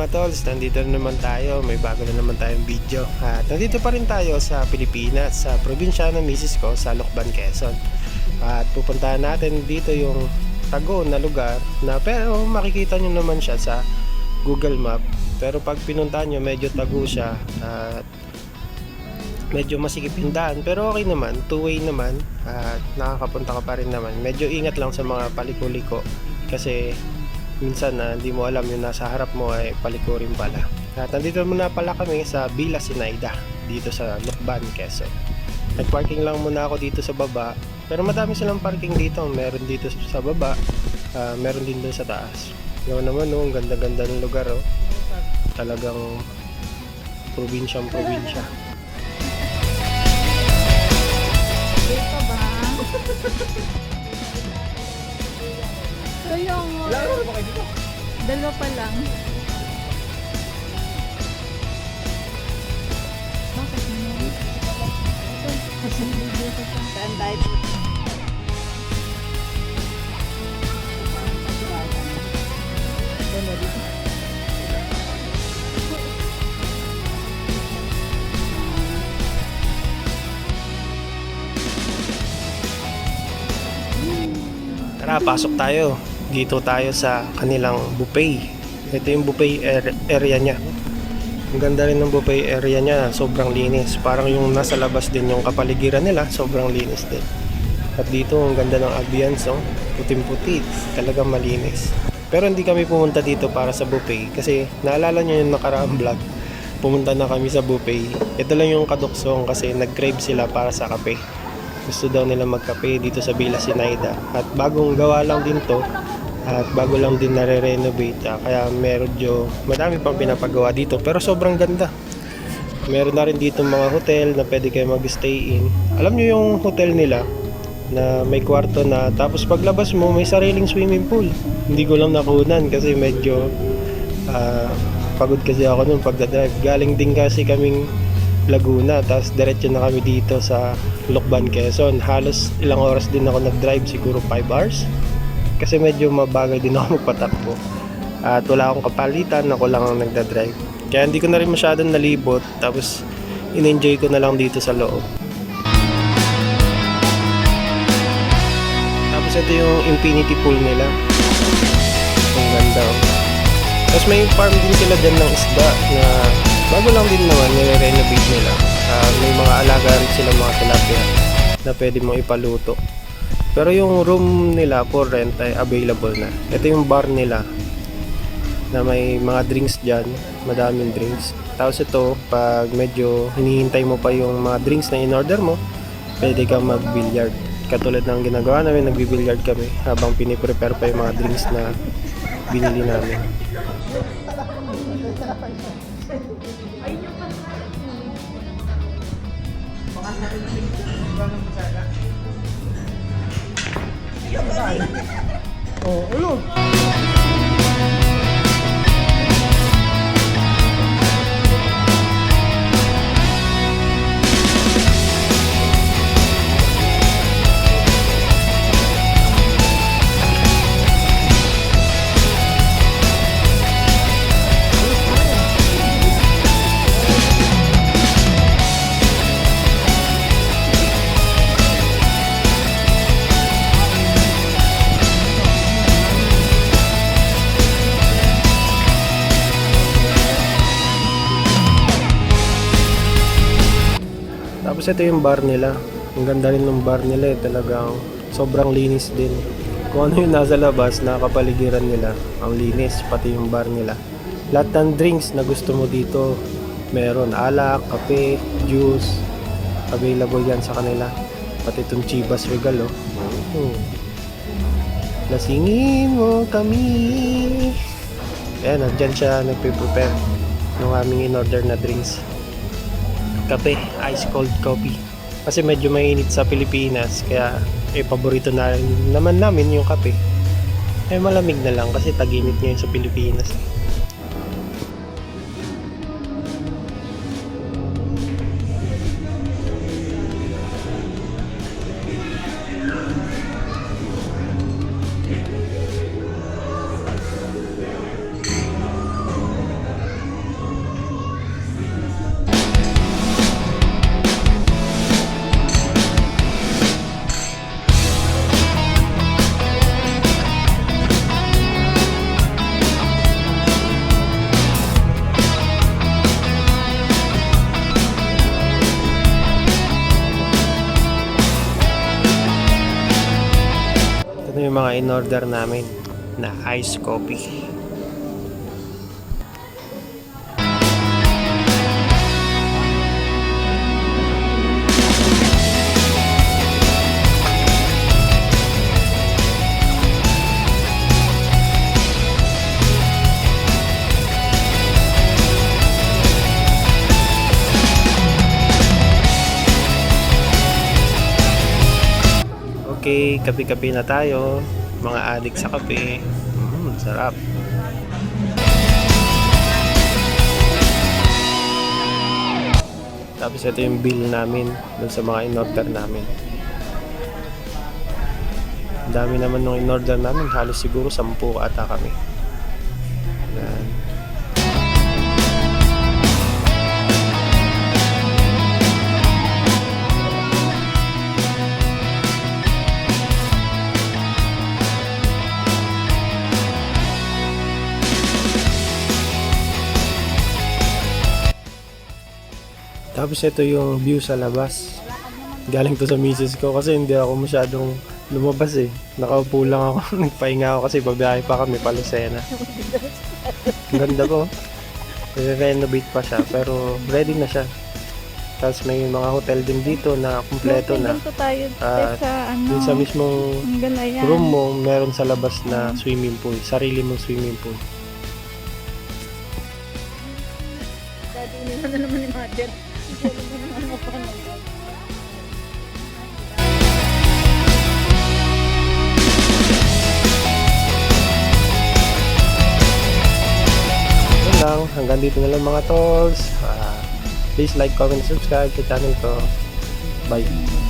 Mga tolls, nandito na naman tayo. May bago na naman tayong video. At nandito pa rin tayo sa Pilipinas, sa probinsya ng misis ko sa Lucban, Quezon. At pupuntahan natin dito yung tago na lugar na pero makikita nyo naman siya sa Google Map. Pero pag pinuntahan nyo, medyo tago siya at medyo masikip yung daan. Pero okay naman, two-way naman at nakakapunta ka pa rin naman. Medyo ingat lang sa mga paliko-liko kasi minsan na hindi mo alam yung nasa harap mo ay paliko rin pala. At nandito muna pala kami sa Villa Sinaida dito sa Lucban, Quezon. Nag-parking lang muna ako dito sa baba pero madami silang parking dito. Meron dito sa baba, ah, meron din doon sa taas. Yun naman no, ang ganda-ganda ng lugar oh. Talagang probinsyang probinsya. Dito ba? Kaya nga. Dalawa pa lang. Bakit mo? Kasi video ko pa. Saan tayo? Dalawa dito. Tara, pasok tayo. Dito tayo sa kanilang buffet. Ito yung buffet ar- area niya. Ang ganda rin ng buffet area niya. Sobrang linis. Parang yung nasa labas din yung kapaligiran nila. Sobrang linis din. At dito, ang ganda ng ambience. Oh. Puting-puti. Talagang malinis. Pero hindi kami pumunta dito para sa buffet. Kasi naalala nyo yung nakaraang vlog. Pumunta na kami sa buffet. Ito lang yung kaduksong kasi nag-crave sila para sa kape gusto daw nila magkape dito sa Villa Sinaida at bagong gawa lang din to at bago lang din nare-renovate ah, kaya medyo madami pang pinapagawa dito. Pero sobrang ganda. Meron na rin dito mga hotel na pwede kayo mag-stay in. Alam nyo yung hotel nila na may kwarto na tapos paglabas mo may sariling swimming pool. Hindi ko lang nakunan kasi medyo ah, pagod kasi ako nung pagdadrive. Galing din kasi kaming Laguna tapos diretso na kami dito sa Lucban, Quezon. Halos ilang oras din ako nag-drive siguro 5 hours kasi medyo mabagal din ako magpatakbo. At wala akong kapalitan ako lang ang nagda-drive. Kaya hindi ko na rin masyadong nalibot tapos in-enjoy ko na lang dito sa loob. Tapos ito yung infinity pool nila. Ang ganda oh. tapos may farm din sila dyan ng isda na bago lang din naman nire-renovate nila. Ah, may mga alaga rin sila mga tilapia na pwede mong ipaluto pero yung room nila for rent ay available na. Ito yung bar nila na may mga drinks dyan madaming drinks. Tapos ito pag medyo hinihintay mo pa yung mga drinks na in-order mo pwede kang mag-billiard. Katulad ng ginagawa namin nagbi-billiard kami habang piniprepare pa yung mga drinks na binili namin Oh, ulo. Tapos ito yung bar nila. Ang ganda rin ng bar nila eh. Talagang sobrang linis din. Kung ano yung nasa labas, nakakapaligiran nila. Ang linis, pati yung bar nila. Lahat ng drinks na gusto mo dito, meron alak, kape, juice. Available yan sa kanila. Pati itong Chivas Regal, oh. Hmm. Lasingin mo kami. Ayan, nandyan siya nagpe-prepare ng aming in-order na drinks kape, ice cold coffee. Kasi medyo mainit sa Pilipinas, kaya eh, paborito na naman namin yung kape. Eh malamig na lang kasi tag-init ngayon sa Pilipinas. Yung mga in-order namin na ice coffee. Okay, kape-kape na tayo. Mga adik sa kape. Mm, sarap. Tapos ito yung bill namin dun sa mga in-order namin. Ang dami naman nung in-order namin. Halos siguro 10 ata kami. Tapos ito yung view sa labas. Galing to sa misis ko kasi hindi ako masyadong lumabas eh. Nakaupo lang ako. Nagpahinga ako kasi babiyahe pa kami pa Lucena. Ganda po. renovate pa siya pero ready na siya. Tapos may mga hotel din dito na kumpleto na. Dito tayo Ah, sa ano. Dun sa mismong room mo, meron sa labas na swimming pool. Sarili mong swimming pool. Daddy, nila na naman ni mother. Lang. Hanggang dito na lang mga tolls. Ah, please like, comment, subscribe sa channel ko. Bye.